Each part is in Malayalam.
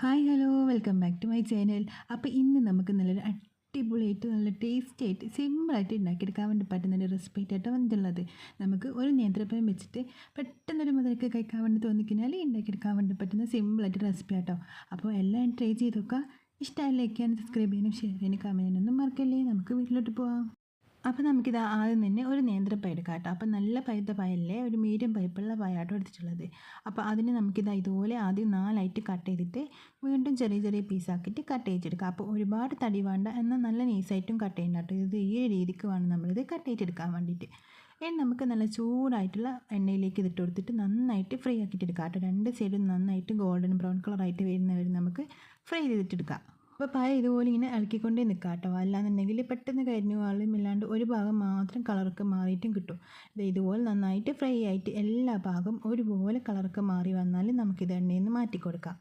Hi hello welcome back to my channel അപ്പോൾ ഇന്ന് നമുക്ക് നല്ലൊരു അടിപൊളിയായിട്ട് നല്ല ടേസ്റ്റി ആയിട്ട് സിമ്പിളായിട്ട് ഉണ്ടാക്കിയെടുക്കാൻ വേണ്ടി പറ്റുന്ന ഒരു റെസിപ്പി ആയിട്ടാണ് വന്നിട്ടുള്ളത്. നമുക്ക് ഒരു നേന്ത്രപ്പഴം വെച്ചിട്ട് പെട്ടെന്നൊരു മുതലേക്ക് കഴിക്കാൻ വേണ്ടി തോന്നിക്കഴിഞ്ഞാൽ ഉണ്ടാക്കിയെടുക്കാൻ വേണ്ടി പറ്റുന്ന സിമ്പിളായിട്ട് റെസിപ്പി ആട്ടോ. അപ്പോൾ എല്ലാം ട്രൈ ചെയ്ത് നോക്കുക. ഇഷ്ടമായി ലൈക്ക് ചെയ്യാനും സബ്സ്ക്രൈബ് ചെയ്യാനും ഷെയർ ചെയ്യാനും കമന്റ് ചെയ്യാനൊന്നും മറക്കല്ലേ. നമുക്ക് വീട്ടിലോട്ട് പോവാം. അപ്പോൾ നമുക്കിത് ആദ്യം തന്നെ ഒരു നേന്ത്ര എടുക്കാം കേട്ടോ. അപ്പോൾ നല്ല പഴുത്ത പയല്ലേ? ഒരു മീഡിയം പൈപ്പുള്ള പയാട്ടോ എടുത്തിട്ടുള്ളത്. അപ്പോൾ അതിന് നമുക്കിത് ഇതുപോലെ ആദ്യം നാലായിട്ട് കട്ട് ചെയ്തിട്ട് വീണ്ടും ചെറിയ ചെറിയ പീസാക്കിയിട്ട് കട്ട് ചെയ്തെടുക്കാം. അപ്പോൾ ഒരുപാട് തടി വേണ്ട എന്നാൽ നല്ല നൈസായിട്ടും കട്ട് ചെയ്യണ്ട കേട്ടോ. ഇത് ഈ രീതിക്ക് വേണം നമ്മളിത് കട്ട് ചെയ്തെടുക്കാൻ വേണ്ടിയിട്ട്. ഇനി നമുക്ക് നല്ല ചൂടായിട്ടുള്ള എണ്ണയിലേക്ക് ഇതിട്ട് കൊടുത്തിട്ട് നന്നായിട്ട് ഫ്രൈ ആക്കിയിട്ട് എടുക്കാം കേട്ടോ. രണ്ട് സൈഡും നന്നായിട്ട് ഗോൾഡൻ ബ്രൗൺ കളറായിട്ട് വരുന്നവർ നമുക്ക് ഫ്രൈ ചെയ്തിട്ടെടുക്കാം അപ്പോൾ പായ ഇതുപോലെ ഇങ്ങനെ ഇളക്കിക്കൊണ്ടേ നിൽക്കുക കേട്ടോ അല്ലാന്നുണ്ടെങ്കിൽ പെട്ടെന്ന് കരിഞ്ഞു ആളും ഇല്ലാണ്ട് ഒരു ഭാഗം മാത്രം കളറൊക്കെ മാറിയിട്ടും കിട്ടും. ഇത് ഇതുപോലെ നന്നായിട്ട് ഫ്രൈ ആയിട്ട് എല്ലാ ഭാഗവും ഒരുപോലെ കളറൊക്കെ മാറി വന്നാൽ നമുക്കിത് എണ്ണയിൽ നിന്ന് മാറ്റി കൊടുക്കാം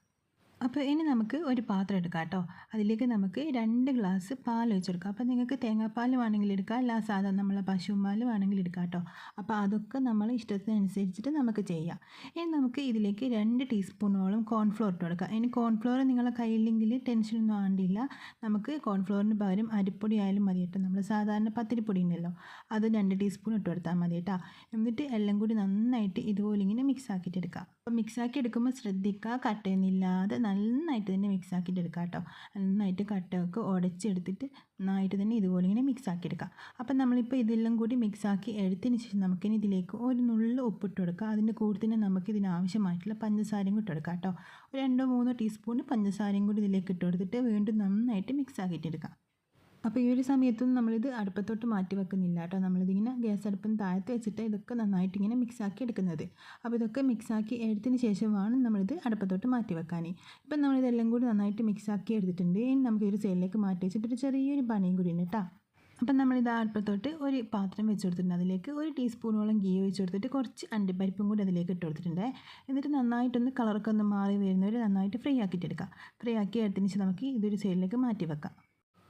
അപ്പോൾ ഇനി നമുക്ക് ഒരു പാത്രം എടുക്കാം കേട്ടോ. അതിലേക്ക് നമുക്ക് രണ്ട് ഗ്ലാസ് പാൽ വെച്ചെടുക്കാം. അപ്പോൾ നിങ്ങൾക്ക് തേങ്ങാപ്പാൽ വേണമെങ്കിൽ എടുക്കാം. അല്ല സാധാരണ നമ്മളെ പശുപാൽ വേണമെങ്കിൽ എടുക്കാം കേട്ടോ. അപ്പോൾ അതൊക്കെ നമ്മൾ ഇഷ്ടത്തിനനുസരിച്ചിട്ട് നമുക്ക് ചെയ്യാം. ഇനി നമുക്ക് ഇതിലേക്ക് രണ്ട് ടീസ്പൂണോളം കോൺഫ്ലോർ ഇട്ട് കൊടുക്കാം. ഇനി കോൺഫ്ലോർ നിങ്ങളെ കയ്യിലെങ്കിൽ ടെൻഷനൊന്നും ആണ്ടില്ല നമുക്ക് കോൺഫ്ലോറിന് പകരം അരിപ്പൊടി ആയാലും മതി കേട്ടോ. നമ്മൾ സാധാരണ പത്തിരിപ്പൊടി ഉണ്ടല്ലോ. അത് രണ്ട് ടീസ്പൂൺ ഇട്ട് കൊടുത്താൽ മതി കേട്ടോ. എന്നിട്ട് എല്ലാം കൂടി നന്നായിട്ട് ഇതുപോലെ ഇങ്ങനെ മിക്സ് ആക്കിയിട്ട് എടുക്കാം. അപ്പോൾ മിക്സ് ആക്കി എടുക്കുമ്പോൾ ശ്രദ്ധിക്കുക കട്ടയൊന്നുമില്ലാതെ നന്നായിട്ട് തന്നെ മിക്സ് ആക്കിയിട്ട് എടുക്കാം കേട്ടോ. നന്നായിട്ട് കട്ടയൊക്കെ ഉടച്ചെടുത്തിട്ട് നന്നായിട്ട് തന്നെ ഇതുപോലെ ഇങ്ങനെ മിക്സ് ആക്കി എടുക്കാം അപ്പം നമ്മളിപ്പോൾ ഇതെല്ലാം കൂടി മിക്സ് ആക്കി എടുത്തതിന് ശേഷം നമുക്കിനി ഇതിലേക്ക് ഒരു നുള്ള ഉപ്പിട്ട് കൊടുക്കുക അതിന്റെ കൂടെ തന്നെ നമുക്ക് ഇതിനാവശ്യമായിട്ടുള്ള പഞ്ചസാരയും കൂടി കൊടുക്കാം കേട്ടോ. ഒരു രണ്ടോ മൂന്നോ ടീസ്പൂൺ പഞ്ചസാരയും കൂടി ഇതിലേക്ക് ഇട്ട് കൊടുത്തിട്ട് വീണ്ടും നന്നായിട്ട് മിക്സ് ആക്കിയിട്ട് അപ്പോൾ ഈ ഒരു സമയത്തൊന്നും നമ്മളിത് അടുപ്പത്തോട്ട് മാറ്റി വെക്കുന്നില്ല കേട്ടോ. നമ്മളിതിങ്ങനെ ഗ്യാസ് അടുപ്പിന് താഴത്ത് വെച്ചിട്ട് ഇതൊക്കെ നന്നായിട്ട് ഇങ്ങനെ മിക്സാക്കി എടുക്കുന്നത്. അപ്പോൾ ഇതൊക്കെ മിക്സാക്കി എടുത്തതിന് ശേഷമാണ് നമ്മളിത് അടുപ്പത്തോട്ട് മാറ്റി വെക്കാൻ ഇപ്പം നമ്മളിതെല്ലാം കൂടി നന്നായിട്ട് മിക്സാക്കി എടുത്തിട്ടുണ്ട്. ഇനി നമുക്ക് ഒരു സൈഡിലേക്ക് മാറ്റി വെച്ചിട്ട് ഒരു ചെറിയൊരു പണിയും കൂടി ഉണ്ട് കേട്ടോ. അപ്പം നമ്മളിത് അടുപ്പത്തോട്ട് ഒരു പാത്രം വെച്ച് കൊടുത്തിട്ടുണ്ട്. അതിലേക്ക് ഒരു ടീസ്പൂണോളം ഗീ ഒഴിച്ച് കൊടുത്തിട്ട് കുറച്ച് അണ്ടിപ്പരിപ്പും കൂടി അതിലേക്ക് ഇട്ട് കൊടുത്തിട്ടുണ്ട്. എന്നിട്ട് നന്നായിട്ടൊന്ന് കളറൊക്കെ ഒന്ന് മാറി വരുന്നവർ നന്നായിട്ട് ഫ്രൈ ആക്കിയിട്ടെടുക്കാം ഫ്രൈ ആക്കി എടുത്തതിന് ശേഷം നമുക്ക് ഇതൊരു സൈഡിലേക്ക് മാറ്റി വെക്കാം.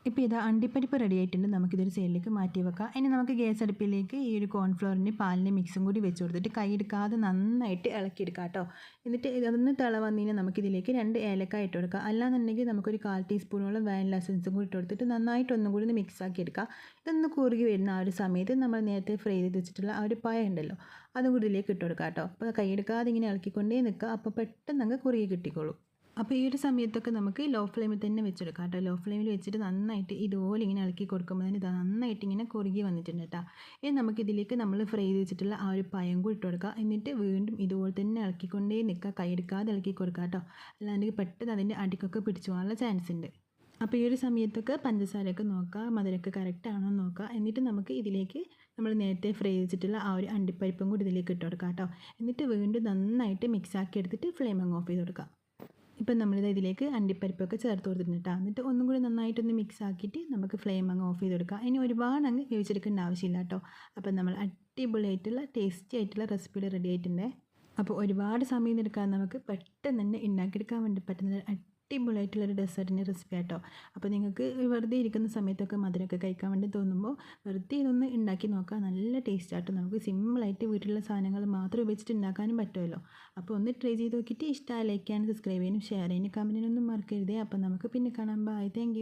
ഇപ്പോൾ ഇത് അണ്ടിപ്പരിപ്പ് റെഡി ആയിട്ടുണ്ട്. നമുക്കിതൊരു സൈഡിലേക്ക് മാറ്റി വെക്കാം. ഇനി നമുക്ക് ഗ്യാസ് അടുപ്പിലേക്ക് ഈ ഒരു കോൺഫ്ലോറിന്റെ പാലിന്റെ മിക്സും കൂടി വെച്ച് കൊടുത്തിട്ട് കൈ എടുക്കാതെ നന്നായിട്ട് ഇളക്കിയെടുക്കാം കേട്ടോ. എന്നിട്ട് ഇതൊന്ന് തിള വന്നു കഴിഞ്ഞാൽ നമുക്കിതിലേക്ക് രണ്ട് ഏലക്ക ഇട്ട് കൊടുക്കാം. അല്ലാന്നുണ്ടെങ്കിൽ നമുക്കൊരു കാൽ ടീസ്പൂണോളം വാനില എസൻസും കൂടി ഇട്ട് കൊടുത്തിട്ട് നന്നായിട്ട് ഒന്നും കൂടി ഒന്ന് മിക്സ് ആക്കി എടുക്കാം. ഇതൊന്ന് കുറുകി വരുന്ന ആ ഒരു സമയത്ത് നമ്മൾ നേരത്തെ ഫ്രൈ ചെയ്ത് വെച്ചിട്ടുള്ള ആ ഒരു പായ ഉണ്ടല്ലോ അതും കൂടി ഇതിലേക്ക് ഇട്ട് കൊടുക്കാം കേട്ടോ. അപ്പോൾ കൈ എടുക്കാതെ ഇങ്ങനെ ഇളക്കിക്കൊണ്ടേ നിൽക്കുക. അപ്പോൾ പെട്ടെന്ന് അങ്ങ് കുറുകി കിട്ടിക്കോളൂ. അപ്പോൾ ഈ ഒരു സമയത്തൊക്കെ നമുക്ക് ലോ ഫ്ലെയിമിൽ തന്നെ വെച്ചെടുക്കാം കേട്ടോ. ലോ ഫ്ലെയിമിൽ വെച്ചിട്ട് നന്നായിട്ട് ഇതുപോലെ ഇങ്ങനെ ഇളക്കി കൊടുക്കുമ്പോൾ തന്നെ ഇത് നന്നായിട്ട് ഇങ്ങനെ കുറുകി വന്നിട്ടുണ്ട് കേട്ടോ. ഇനി നമുക്ക് ഇതിലേക്ക് നമ്മൾ ഫ്രൈ ചെയ്ത് വെച്ചിട്ടുള്ള ആ ഒരു പയം കൂടി ഇട്ട് കൊടുക്കുക എന്നിട്ട് വീണ്ടും ഇതുപോലെ തന്നെ ഇളക്കിക്കൊണ്ടേ നിൽക്കുക. കൈയെടുക്കാതെ ഇളക്കി കൊടുക്കുക കേട്ടോ. അല്ലാണ്ട് പെട്ടെന്ന് അതിന്റെ അടിക്കൊക്കെ പിടിച്ചു പോകാനുള്ള ചാൻസ് ഉണ്ട്. അപ്പോൾ ഈ ഒരു സമയത്തൊക്കെ പഞ്ചസാരയൊക്കെ നോക്കുക. മധുരമൊക്കെ കറക്റ്റ് ആണോ നോക്കുക. എന്നിട്ട് നമുക്ക് ഇതിലേക്ക് നമ്മൾ നേരത്തെ ഫ്രൈ വെച്ചിട്ടുള്ള ആ ഒരു അണ്ടിപ്പരിപ്പും കൂടി ഇതിലേക്ക് ഇട്ട് കൊടുക്കാം കേട്ടോ. എന്നിട്ട് വീണ്ടും നന്നായിട്ട് മിക്സ് ആക്കി എടുത്തിട്ട് ഫ്ലെയിം അങ്ങ് ഓഫ് ചെയ്ത് കൊടുക്കാം ഇപ്പം നമ്മളിത് ഇതിലേക്ക് അണ്ടിപ്പരിപ്പൊക്കെ ചേർത്ത് കൊടുത്തിട്ടുണ്ട് എന്നിട്ട് ഒന്നും കൂടി നന്നായിട്ടൊന്ന് മിക്സ് ആക്കിയിട്ട് നമുക്ക് ഫ്ലെയിം അങ്ങ് ഓഫ് ചെയ്ത് കൊടുക്കാം ഇനി ഒരുപാട് അങ്ങ് വേവിച്ചെടുക്കേണ്ട ആവശ്യമില്ല കേട്ടോ. അപ്പം നമ്മൾ അടിപൊളിയായിട്ടുള്ള ടേസ്റ്റി ആയിട്ടുള്ള റെസിപ്പിയുടെ റെഡി ആയിട്ടുണ്ട്. അപ്പോൾ ഒരുപാട് സമയം എടുക്കാൻ നമുക്ക് പെട്ടെന്ന് തന്നെ ഉണ്ടാക്കിയെടുക്കാൻ വേണ്ടി പറ്റുന്ന അടിപൊളിയായിട്ടുള്ളൊരു ഡെസേർട്ടിന്റെ റെസിപ്പി ആട്ടോ. അപ്പോൾ നിങ്ങൾക്ക് വെറുതെ ഇരിക്കുന്ന സമയത്തൊക്കെ മധുരമൊക്കെ കഴിക്കാൻ വേണ്ടി തോന്നുമ്പോൾ വെറുതെ ഇതൊന്ന് ഉണ്ടാക്കി നോക്കാം നല്ല ടേസ്റ്റ് ആട്ടോ. നമുക്ക് സിമ്പിളായിട്ട് വീട്ടിലുള്ള സാധനങ്ങൾ മാത്രം ഉപയോഗിച്ചിട്ട് ഉണ്ടാക്കാനും പറ്റുമല്ലോ. അപ്പോൾ ഒന്ന് ട്രൈ ചെയ്ത് നോക്കിയിട്ട് ഇഷ്ടമായി ലൈക്ക് ചെയ്യാനും സബ്സ്ക്രൈബ് ചെയ്യാനും ഷെയർ ചെയ്യാനും കമന്റിനൊന്നും മറക്കരുതേ. അപ്പോൾ നമുക്ക് പിന്നെ കാണാം. Bye thank